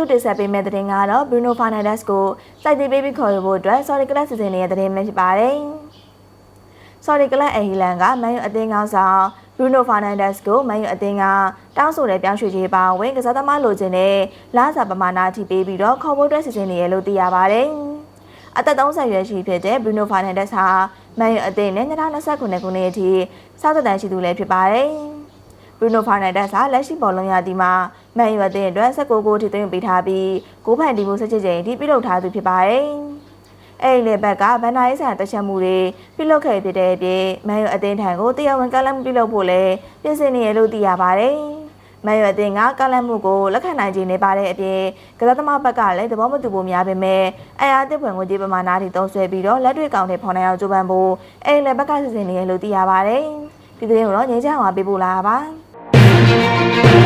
အခုတင်ဆက်ပေးမယ့်သတင်းကတော့ Bruno Fernandes ကိုစိုက်တည်ပေးပြီးခေါ်ယူဖို့အတွက် Sorry Club စီစဉ်နေတဲ့သတင်းပဲဖြစ်ပါတယ်။ Sorry Club အဟီလန်ကမန်ယူအသင်းကောင်းဆောင် Bruno Fernandes ကိုမန်ယူအသင်းကတောင်းဆိုတဲ့ပြောင်းရွှေ့ရေးပါဝင်ကစားသမားလိုချင်တဲ့လာစာပမာဏအထိပေးပြီးတော့ခေါ်ဖို့အတွက်စီစဉ်နေရလို့သိရပါတယ်။အသက်30ရွယ်ရှိဖြစ်တဲ့ Bruno Fernandes ဟာမန်ယူအသင်းနဲ့2029ခုနှစ်အထိစောက်တန်ရှိသူလည်းဖြစ်ပါတယ်။ Bruno Fernandes ဟာလက်ရှိဘောလုံးရသည်မှာ မန်ယူအသင်းအတွက်16ဂိုးထိသွင်းပေးထားပြီးဂိုးဖန်တီမှု17ကြိမ်အထိပြုလုပ်ထားသူဖြစ်ပါတယ်။အဲ့ဒီလေဘက်ကဗန်နာရေးဆိုင်တက်ချက်မှုတွေပြုလုပ်ခဲ့ဖြစ်တဲ့အပြင်မန်ယူအသင်းထံကိုတရားဝင်ကမ်းလှမ်းမှုပြုလုပ်ဖို့လည်းပြင်ဆင်နေရလို့သိရပါတယ်။မန်ယူအသင်းကကမ်းလှမ်းမှုကိုလက်ခံနိုင်ခြင်းနေပါတဲ့အပြင်ကစားသမားဘက်ကလည်းသဘောမတူဖို့များပေမဲ့အရာတစ်ဖွင့်ငွေကြေးပမာဏအထိသုံးဆွဲပြီးတော့လက်တွေ့ကောင်တွေဖော်နိုင်အောင်ကြိုးပမ်းဖို့အဲ့ဒီလေဘက်ကစီစဉ်နေရလို့သိရပါတယ်။ဒီသတင်းကိုတော့ငြိမ်းချမ်းအောင်ပေးပို့လာပါပါ